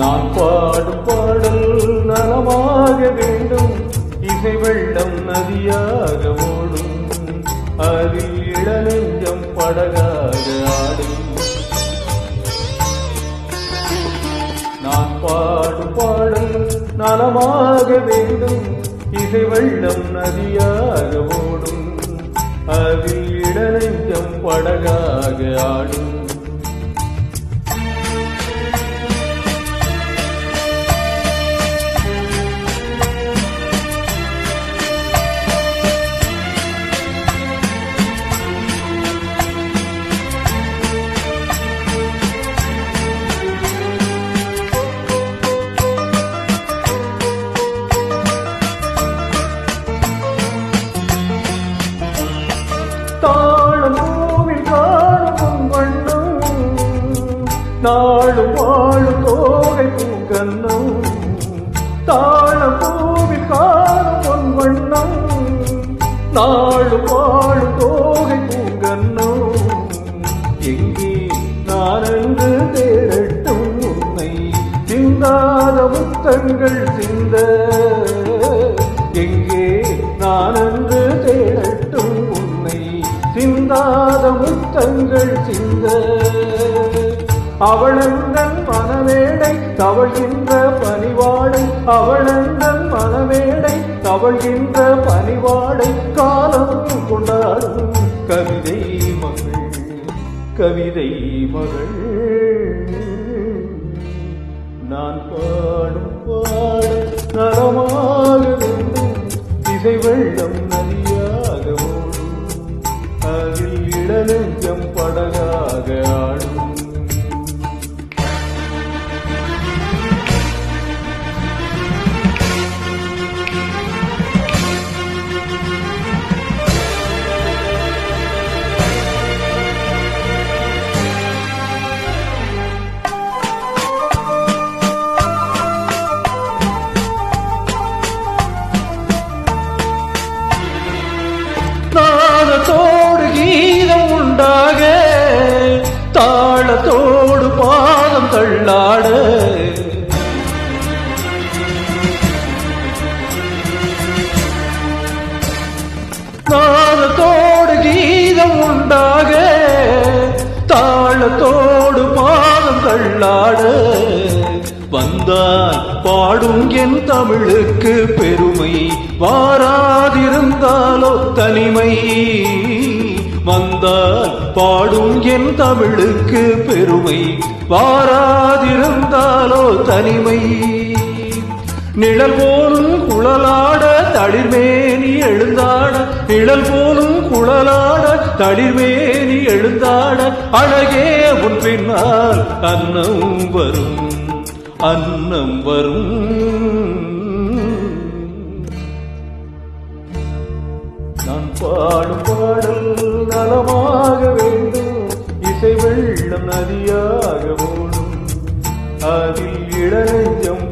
நான் பாடும் பாடல் நலமாக வேண்டும். இசை வெள்ளம் நதியாக ஓடும். அதில் இளநெஞ்சம் படகாக ஆடும். நான் பாடும் பாடல் நலமாக வேண்டும். இசை வெள்ளம் நதியாக ஓடும். அதில் இடநெஞ்சம் படகாக ஆடும். நாளும் வாழும் தோகை பூங்கன்னம். தாழ பூவி காணும் பொன் வண்ணம் நாளும் வாழும் தோகை பூங்கன்னம். எங்கே நான் தேரட்டும் உன்னை. சிந்தாத முத்தங்கள் சிந்த. எங்கே நான் என்று தேடட்டும் உன்னை. சிந்தாத முத்தங்கள் சிந்த. அவளந்தன் மனவேடை தவழ்கின்ற பனிவாடை அவளந்தன் மனவேடை தவழ்கின்ற பனிவாடை காலம் கொண்டாடும் கவிதை மகள் கவிதை மகள். நான் பாடும் பாடல் நலமாக வேண்டும் திசை வெள்ளம் நதியாக ஓடும். அதில் இடநெஞ்சம் படகாக பாதம் நாதத்தோடு கீதம் உண்டாக தாளத்தோடு பாதம் தள்ளாட வந்தால் பாடும் என் தமிழுக்கு பெருமை வாராதிருந்தாலோ தனிமை. வந்தால் பாடும் என் தமிழுக்கு பெருமை. வாராதிருந்தாலோ தனிமை. நிழல் போலும் குழலாட தளிர்மேனி எழுந்தாட. நிழல் போலும் குழலாட தளிர்மேனி எழுந்தாட. அழகே உன் பின்னால் அன்னம் வரும் அன்னம் வரும். நதியாக ஓடும். அதில் இளநெஞ்சம்